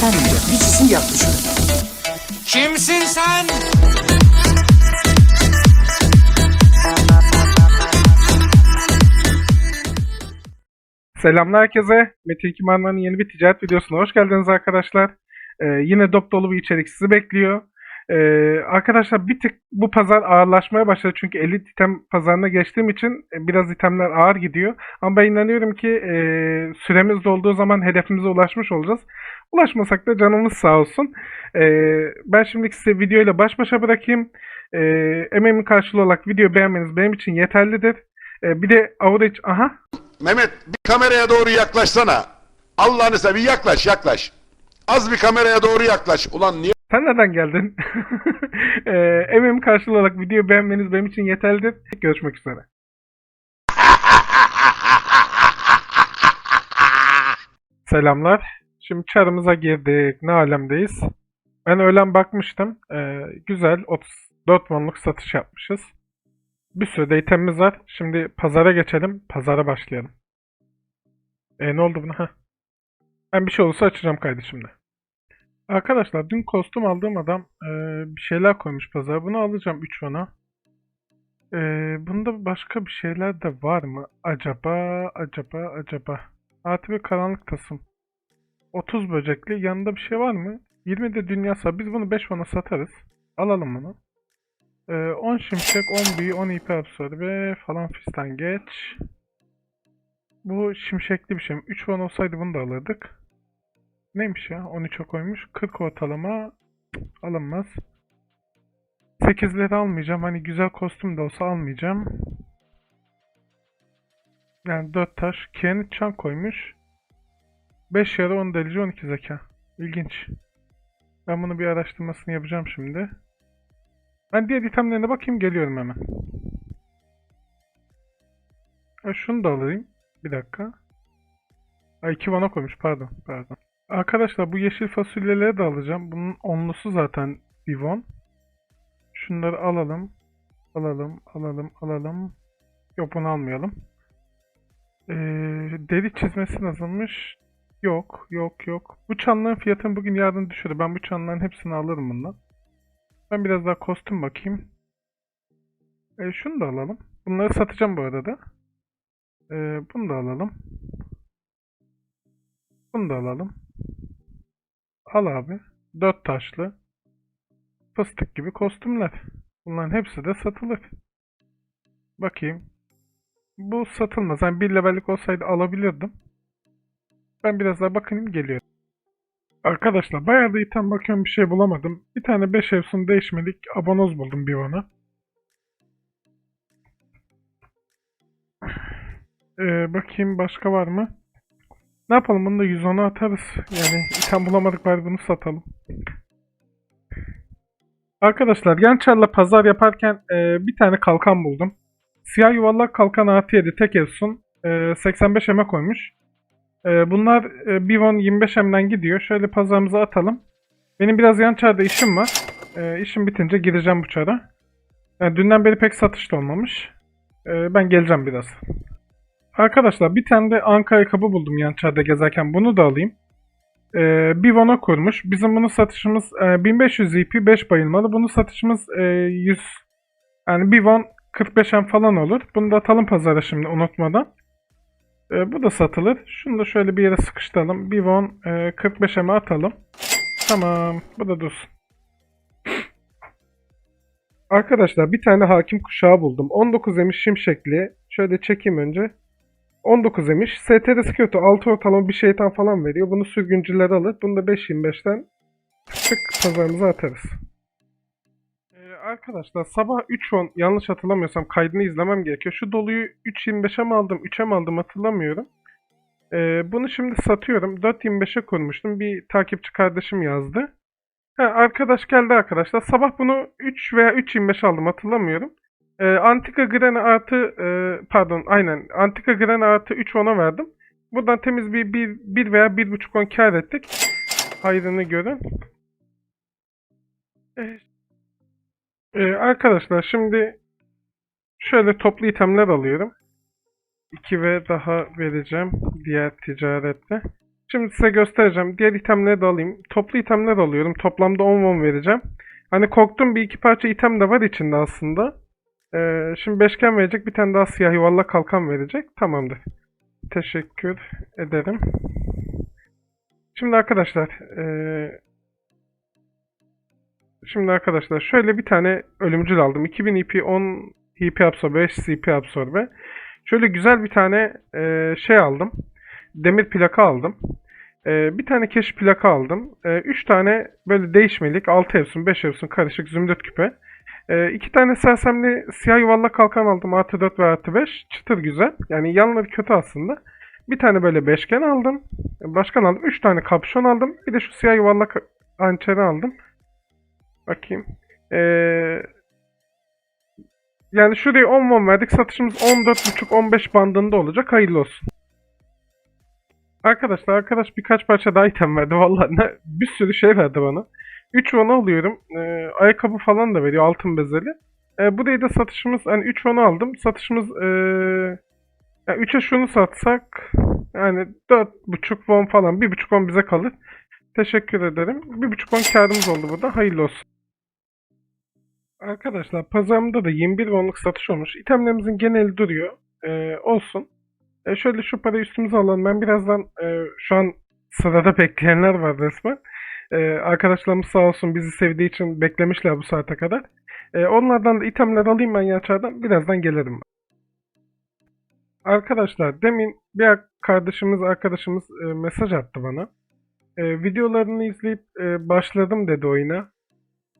Efendim diyor. Bir cisim yapmış. Kimsin sen? Selamlar herkese. Metin Kimanlar'ın yeni bir ticaret videosuna hoş geldiniz arkadaşlar. Ee, yine dop dolu bir içerik sizi bekliyor. Ee, arkadaşlar bir tık bu pazar ağırlaşmaya başladı çünkü elit item pazarına geçtiğim için e, biraz itemler ağır gidiyor. Ama ben inanıyorum ki e, süremiz dolduğu zaman hedefimize ulaşmış olacağız. Ulaşmasak da canımız sağ olsun. Ee, ben şimdi size videoyla baş başa bırakayım. Ee, emeğimin karşılığı olarak video beğenmeniz benim için yeterlidir. Ee, bir de average... Aha Mehmet bir kameraya doğru yaklaşsana. Allah'ını seveyim yaklaş yaklaş. Az bir kameraya doğru yaklaş. Ulan niye Sen neden geldin? Eee emeğim karşılığı olarak videoyu beğenmeniz benim için yeterlidir. Görüşmek üzere. Selamlar. Şimdi çarımıza girdik. Ne alemdeyiz? Ben öğlen bakmıştım. Eee, güzel. 34 wonluk satış yapmışız. Bir sürü de itemimiz var. Şimdi pazara geçelim. Pazara başlayalım. E ne oldu buna? Heh. Ben bir şey olursa açacağım kaydı şimdi. Arkadaşlar dün kostüm aldığım adam eee, bir şeyler koymuş pazara. Bunu alacağım 3 vana. Eee, bunda başka bir şeyler de var mı? Acaba, acaba, acaba. Artı bir karanlık tasım. 30 böcekli. Yanında bir şey var mı? 20 de dünyası. Biz bunu 5 vana satarız. Alalım bunu. Eee, 10 şimşek, 10 büyü, 10 ip absorbe falan fistan geç. Bu şimşekli bir şey mi? 3 vana olsaydı bunu da alırdık. Neymiş ya? 13'e koymuş. 40 ortalama alınmaz. 8'leri almayacağım. Hani güzel kostüm de olsa almayacağım. Yani 4 taş. Kianit çan koymuş. 5 yarı 10 delici 12 zeka. İlginç. Ben bunu bir araştırmasını yapacağım şimdi. Ben diğer itemlerine bakayım geliyorum hemen. Ha, şunu da alayım. Bir dakika. Ay 2 vana koymuş pardon pardon. Arkadaşlar bu yeşil fasulyeleri de alacağım. Bunun onlusu zaten bir won. Şunları alalım. Alalım, alalım, alalım. Yok bunu almayalım. Ee, deri çizmesi nasılmış? Yok, yok, yok. Bu çanların fiyatını bugün yarın düşürdü. Ben bu çanların hepsini alırım bundan. Ben biraz daha kostüm bakayım. Ee, şunu da alalım. Bunları satacağım bu arada. Ee, bunu da alalım. Bunu da alalım. Al abi. Dört taşlı. Fıstık gibi kostümler. Bunların hepsi de satılır. Bakayım. Bu satılmaz. Yani bir levellik olsaydı alabilirdim. Ben biraz daha bakayım geliyorum. Arkadaşlar bayağı da item bakıyorum bir şey bulamadım. Bir tane 5 evsun değişmedik abonoz buldum bir ona. Ee, bakayım başka var mı? Ne yapalım bunu da 110'a atarız. Yani item bulamadık bari bunu satalım. Arkadaşlar Yançar'la pazar yaparken e, bir tane kalkan buldum. Siyah yuvarlak kalkan artı 7 tek Efsun. E, 85 eme koymuş. E, bunlar e, bir won 25 emden gidiyor. Şöyle pazarımıza atalım. Benim biraz Yançar'da işim var. E, işim bitince gireceğim bu çara. Yani dünden beri pek satış da olmamış. E, ben geleceğim biraz. Arkadaşlar bir tane de Ankara kabı buldum Yançar'da gezerken. Bunu da alayım. Ee, bir vana kurmuş. Bizim bunu satışımız e, 1500 EP 5 bayılmalı. Bunu satışımız e, 100 yani bir won 45 em falan olur. Bunu da atalım pazara şimdi unutmadan. E, bu da satılır. Şunu da şöyle bir yere sıkıştıralım. Bir won e, 45 em'e atalım. Tamam. Bu da dursun. Arkadaşlar bir tane hakim kuşağı buldum. 19 emiş şimşekli. Şöyle çekeyim önce. 19 emiş. STR'si kötü. 6 ortalama bir şeytan falan veriyor. Bunu sürgüncüler alır. Bunu da 5.25'ten tık pazarımıza atarız. Arkadaşlar sabah 3 on yanlış hatırlamıyorsam kaydını izlemem gerekiyor. Şu doluyu 3.25'e mi aldım 3'e mi aldım hatırlamıyorum. Ee, bunu şimdi satıyorum. 4.25'e kurmuştum. Bir takipçi kardeşim yazdı. Ha, arkadaş geldi arkadaşlar. Sabah bunu 3 veya 3.25 aldım hatırlamıyorum. Ee, Antika Gren artı e, pardon aynen Antika Gren artı 3 ona verdim. Buradan temiz bir 1, 1 veya 1.5 on kar ettik. Hayrını görün. Ee, e, arkadaşlar şimdi şöyle toplu itemler alıyorum. 2 ve daha vereceğim diğer ticarette. Şimdi size göstereceğim. Diğer itemleri de alayım. Toplu itemler alıyorum. Toplamda 10 won vereceğim. Hani korktum bir iki parça item de var içinde aslında. Ee, şimdi beşgen verecek. Bir tane daha siyah yuvarlak kalkan verecek. Tamamdır. Teşekkür ederim. Şimdi arkadaşlar ee, Şimdi arkadaşlar şöyle bir tane ölümcül aldım. 2000 EP 10 EP absorbe 5 CP absorbe. Şöyle güzel bir tane ee, şey aldım. Demir plaka aldım. Ee, bir tane keş plaka aldım. 3 tane böyle değişmelik 6 efsun 5 efsun karışık zümrüt küpe. 2 tane sersemli siyah yuvarlak kalkan aldım. Artı 4 ve artı 5. Çıtır güzel. Yani yanları kötü aslında. Bir tane böyle beşgen aldım. Başkan aldım. 3 tane kapşon aldım. Bir de şu siyah yuvarlak hançeri aldım. Bakayım. Ee, yani şuraya 10 won verdik. Satışımız 14.5-15 bandında olacak. Hayırlı olsun. Arkadaşlar arkadaş birkaç parça daha item verdi. Vallahi ne, bir sürü şey verdi bana. 3 won alıyorum. Ee, ayakkabı falan da veriyor altın bezeli. Ee, burayı da satışımız hani 3 won aldım. Satışımız ee, yani 3'e şunu satsak yani 4.5 won falan 1.5 won bize kalır. Teşekkür ederim. 1.5 won karımız oldu burada. Hayırlı olsun. Arkadaşlar pazarımda da 21 wonluk satış olmuş. İtemlerimizin geneli duruyor. Ee, olsun. E şöyle şu parayı üstümüze alalım. Ben birazdan e, şu an sırada bekleyenler var resmen. E, arkadaşlarımız sağ olsun bizi sevdiği için beklemişler bu saate kadar. E, onlardan da itemler alayım ben yaşardan. Birazdan gelirim. Arkadaşlar demin bir kardeşimiz arkadaşımız e, mesaj attı bana. E, videolarını izleyip e, başladım dedi oyuna.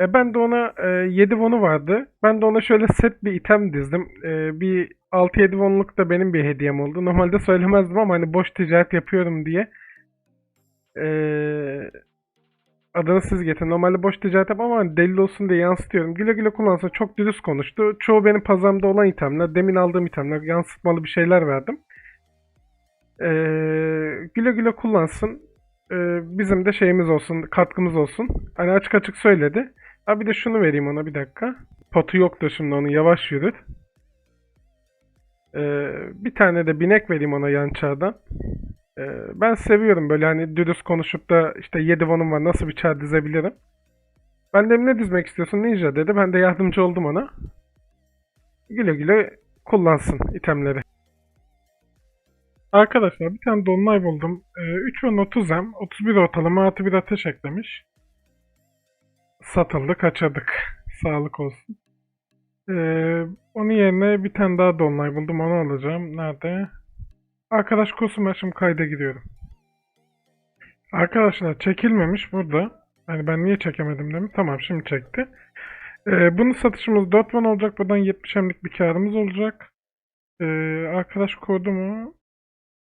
E, ben de ona e, 7 won'u vardı. Ben de ona şöyle set bir item dizdim. E, bir 6-7 won'luk da benim bir hediyem oldu. Normalde söylemezdim ama hani boş ticaret yapıyorum diye. E, adını siz getirin. Normalde boş ticaret yapmam ama hani delil olsun diye yansıtıyorum. Güle güle kullansın. Çok dürüst konuştu. Çoğu benim pazarımda olan itemler. Demin aldığım itemler. Yansıtmalı bir şeyler verdim. E, güle güle kullansın. E, bizim de şeyimiz olsun. Katkımız olsun. Hani açık açık söyledi. Ha bir de şunu vereyim ona bir dakika. Potu yok da şimdi onu yavaş yürüt. Ee, bir tane de binek vereyim ona yan çağdan. Ee, ben seviyorum böyle hani dürüst konuşup da işte 7 won'um var nasıl bir çağ dizebilirim. Ben de ne dizmek istiyorsun ninja dedi. Ben de yardımcı oldum ona. Güle güle kullansın itemleri. Arkadaşlar bir tane dolunay buldum. Ee, 3 ve 30 m 31 ortalama artı bir ateş eklemiş. Satıldı kaçırdık. Sağlık olsun. Ee, onun yerine bir tane daha dolunay buldum onu alacağım. Nerede? Arkadaş kosum şimdi kayda giriyorum. Arkadaşlar çekilmemiş burada. Hani ben niye çekemedim demin. Tamam şimdi çekti. Ee, bunun satışımız 4 won olacak. Buradan 70 emlik bir karımız olacak. Ee, arkadaş kurdu mu?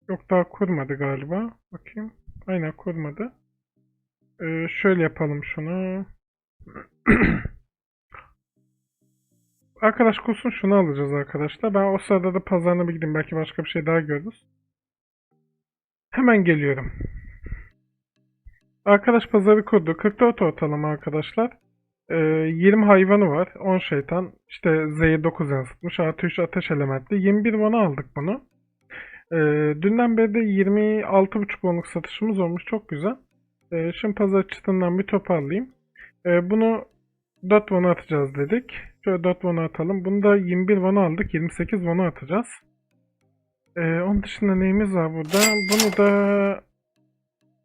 Yok daha kurmadı galiba. Bakayım. Aynen kurmadı. Ee, şöyle yapalım şunu. Arkadaş kursun şunu alacağız arkadaşlar. Ben o sırada da pazarına bir gideyim. Belki başka bir şey daha görürüz. Hemen geliyorum. Arkadaş pazarı kurdu. 44 ortalama arkadaşlar. Ee, 20 hayvanı var. 10 şeytan. İşte zehir 9 yansıtmış. Artı 3 ateş elementli. 21 vana aldık bunu. Ee, dünden beri de 26,5 bonluk satışımız olmuş. Çok güzel. Ee, şimdi pazar çıtından bir toparlayayım. Ee, bunu 4 won atacağız dedik. Şöyle 4 won atalım. Bunu da 21 won aldık. 28 won atacağız. Ee, onun dışında neyimiz var burada? Bunu da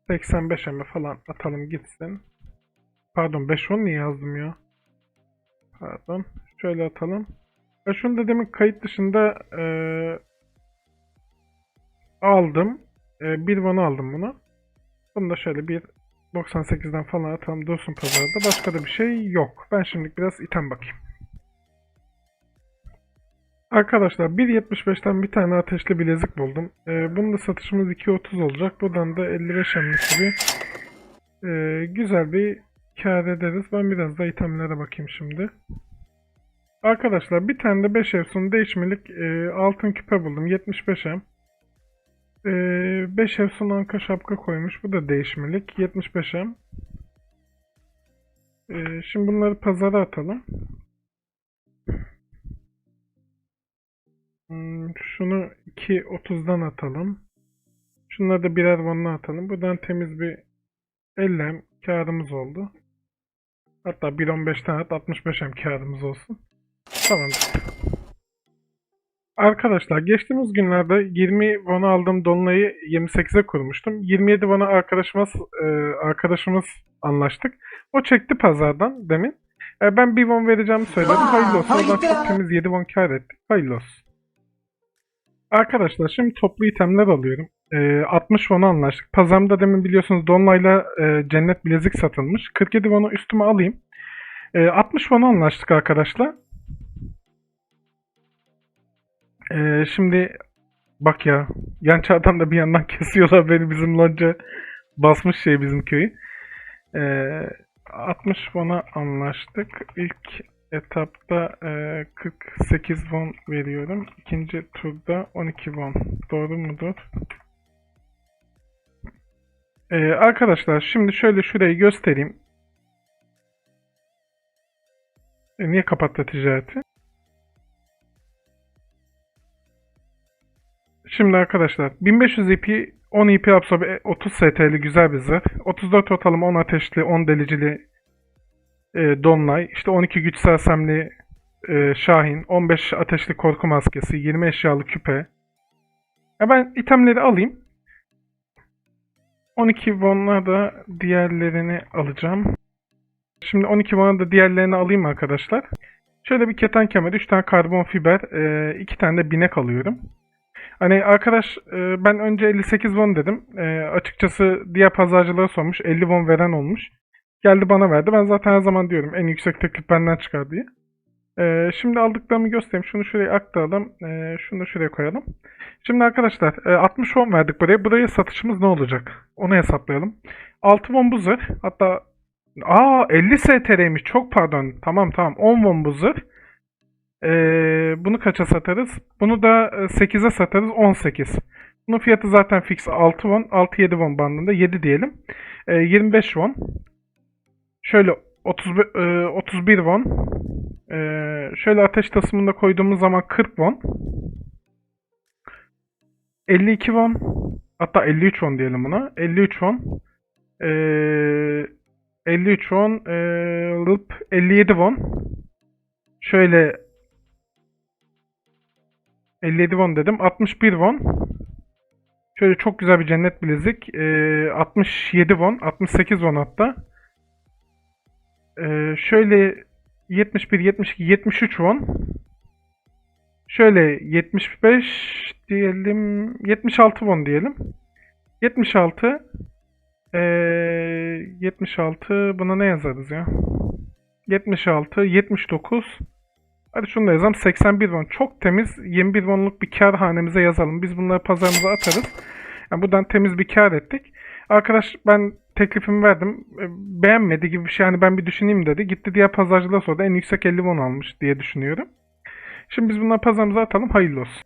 85 mi falan atalım gitsin. Pardon 5 won niye yazdım ya? Pardon. Şöyle atalım. Ya şunu da demin kayıt dışında ee, aldım. E, 1 won aldım bunu. Bunu da şöyle bir 98'den falan atalım dursun pazarda. Başka da bir şey yok. Ben şimdilik biraz item bakayım. Arkadaşlar 1.75'ten bir tane ateşli bilezik buldum. Ee, bunun da satışımız 2.30 olacak. Buradan da 55 emlik gibi ee, güzel bir kar ederiz. Ben biraz da itemlere bakayım şimdi. Arkadaşlar bir tane de 5 efsun değişmelik ee, altın küpe buldum. 75 em. 5 efsun anka şapka koymuş. Bu da değişmelik. 75 em. Ee, şimdi bunları pazara atalım. Hmm, şunu 2.30'dan atalım. Şunları da birer vanna atalım. Buradan temiz bir 50 hem kağıdımız oldu. Hatta 1.15 tane at 65 hem kağıdımız olsun. Tamamdır. Arkadaşlar geçtiğimiz günlerde 20 vana aldığım dolunayı 28'e kurmuştum. 27 vana arkadaşımız e, arkadaşımız anlaştık. O çekti pazardan demin. E, ben bir won vereceğimi söyledim. Hayırlı olsun. Oradan çok temiz 7 won kar ettik. Hayırlı olsun. Arkadaşlar şimdi toplu itemler alıyorum. E, 60 won'a anlaştık. Pazarımda demin biliyorsunuz Dolunay'la e, cennet bilezik satılmış. 47 won'u üstüme alayım. E, 60 won'a anlaştık arkadaşlar. E, şimdi bak ya yan çağdan da bir yandan kesiyorlar beni bizim lonca basmış şey bizim köyü. E, 60 won'a anlaştık. İlk etapta e, 48 won veriyorum. İkinci turda 12 won. Doğru mudur? Ee, arkadaşlar şimdi şöyle şurayı göstereyim. E, niye kapattı ticareti? Şimdi arkadaşlar 1500 IP 10 IP absorbe 30 ST'li güzel bir zırh. 34 ortalama 10 ateşli 10 delicili e, Donlay. işte 12 güç sersemli e, Şahin. 15 ateşli korku maskesi. 20 eşyalı küpe. Ya ben itemleri alayım. 12 won'la da diğerlerini alacağım. Şimdi 12 won'a da diğerlerini alayım arkadaşlar. Şöyle bir keten kemer, 3 tane karbon fiber, 2 tane de binek alıyorum. Hani arkadaş e, ben önce 58 won dedim. E, açıkçası diğer pazarcılara sormuş. 50 won veren olmuş. Geldi bana verdi. Ben zaten her zaman diyorum en yüksek teklif benden çıkar diye. E, şimdi aldıklarımı göstereyim. Şunu şuraya aktaralım. E, şunu da şuraya koyalım. Şimdi arkadaşlar e, 60 won verdik buraya. Buraya satışımız ne olacak? Onu hesaplayalım. 6 won bu zırh. Hatta Aa 50 STR'ymiş. Çok pardon. Tamam tamam. 10 won bu zırh. Ee, bunu kaça satarız? Bunu da e, 8'e satarız 18. Bunun fiyatı zaten fix 6 won. 6-7 won bandında 7 diyelim. Ee, 25 won. Şöyle 30, e, 31 won. Ee, şöyle ateş tasımında koyduğumuz zaman 40 won. 52 won. Hatta 53 won diyelim buna. 53 won. Ee, 53 won. Lıp 57 won. Şöyle 57 won dedim. 61 won. Şöyle çok güzel bir cennet bilezik. Ee, 67 won. 68 won hatta. Ee, şöyle 71, 72, 73 won. Şöyle 75 diyelim. 76 won diyelim. 76 ee, 76 buna ne yazarız ya? 76, 79 Hadi şunu da yazalım. 81 won. Çok temiz 21 wonluk bir kar hanemize yazalım. Biz bunları pazarımıza atarız. Yani buradan temiz bir kar ettik. Arkadaş ben teklifimi verdim. E, Beğenmedi gibi bir şey. Hani ben bir düşüneyim dedi. Gitti diğer pazarcılara sordu. En yüksek 50 won almış diye düşünüyorum. Şimdi biz bunları pazarımıza atalım. Hayırlı olsun.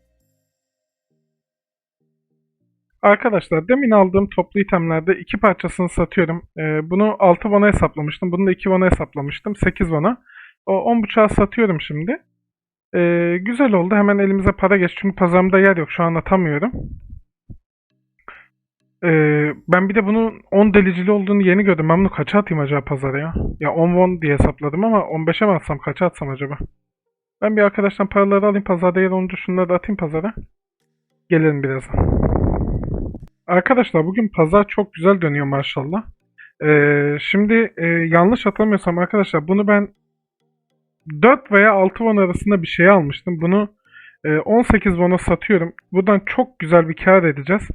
Arkadaşlar demin aldığım toplu itemlerde iki parçasını satıyorum. Ee, bunu 6 won'a hesaplamıştım. Bunu da 2 won'a hesaplamıştım. 8 won'a. O 10.5'a satıyorum şimdi. Ee, güzel oldu. Hemen elimize para geç. Çünkü pazarımda yer yok. Şu an atamıyorum. Ee, ben bir de bunun 10 delicili olduğunu yeni gördüm. Ben bunu kaça atayım acaba pazara ya? Ya 10 won diye hesapladım ama 15'e mi atsam kaça atsam acaba? Ben bir arkadaştan paraları alayım. Pazarda yer olunca şunları da atayım pazara. Gelelim birazdan. Arkadaşlar bugün pazar çok güzel dönüyor maşallah. Ee, şimdi e, yanlış hatırlamıyorsam arkadaşlar bunu ben 4 veya 6 won arasında bir şey almıştım. Bunu e, 18 won'a satıyorum. Buradan çok güzel bir kar edeceğiz.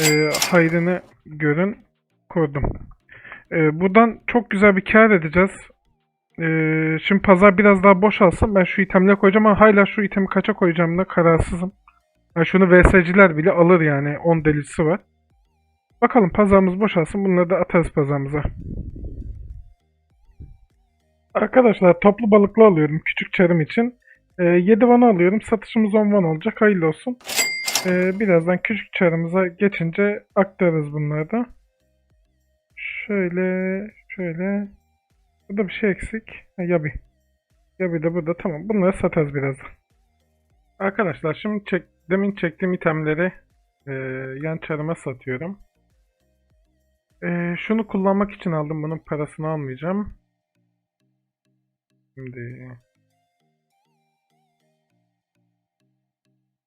E, hayrını görün. Kurdum. E, buradan çok güzel bir kar edeceğiz. E, şimdi pazar biraz daha boşalsın. Ben şu itemleri koyacağım ama hala şu itemi kaça koyacağımda kararsızım. Yani şunu VS'ciler bile alır yani. 10 delicisi var. Bakalım pazarımız boşalsın. Bunları da atarız pazarımıza. Arkadaşlar toplu balıklı alıyorum küçük çarım için. Ee, 7 vana alıyorum. Satışımız 10 van olacak. Hayırlı olsun. Ee, birazdan küçük çarımıza geçince aktarırız bunları da. Şöyle, şöyle. Burada bir şey eksik. Ha, yabi. Yabi de burada. Tamam. Bunları satarız birazdan. Arkadaşlar şimdi çek, demin çektiğim itemleri Ee, yan çarıma satıyorum. Ee, şunu kullanmak için aldım. Bunun parasını almayacağım. Şimdi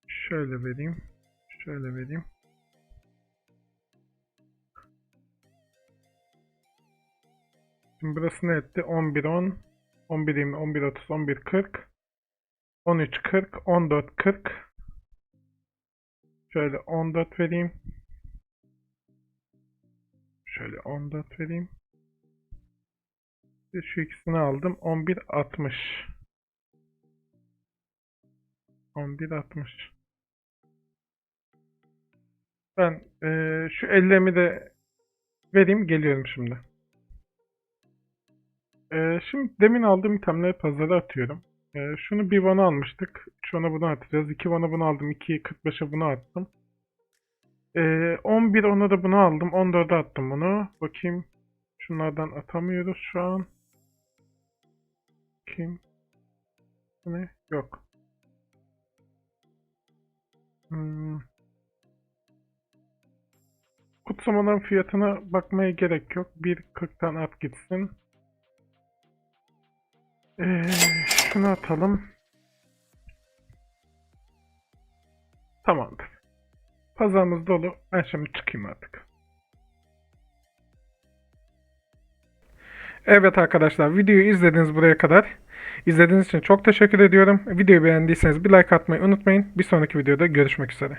şöyle vereyim. Şöyle vereyim. Şimdi burası ne etti? 11 10 11 20 11 30 11 40 13 40 14 40 Şöyle 14 vereyim. Şöyle 14 vereyim. Şu ikisini aldım. 11 60 11 60 Ben eee, şu ellerimi de vereyim. Geliyorum şimdi. Eee, şimdi demin aldığım itemleri pazara atıyorum. Eee, şunu bir vana almıştık. 3 vana bunu atacağız. 2 vana bunu aldım. 2 45'e bunu attım. Eee 11 ona da bunu aldım. 14'e attım bunu. Bakayım. Şunlardan atamıyoruz şu an. Kim? Ne? Yok. Hmm. Kutsamaların fiyatına bakmaya gerek yok. 1.40'tan at gitsin. Ee, şunu atalım. Tamamdır. Pazarımız dolu. Ben şimdi çıkayım artık. Evet arkadaşlar videoyu izlediniz buraya kadar. İzlediğiniz için çok teşekkür ediyorum. Videoyu beğendiyseniz bir like atmayı unutmayın. Bir sonraki videoda görüşmek üzere.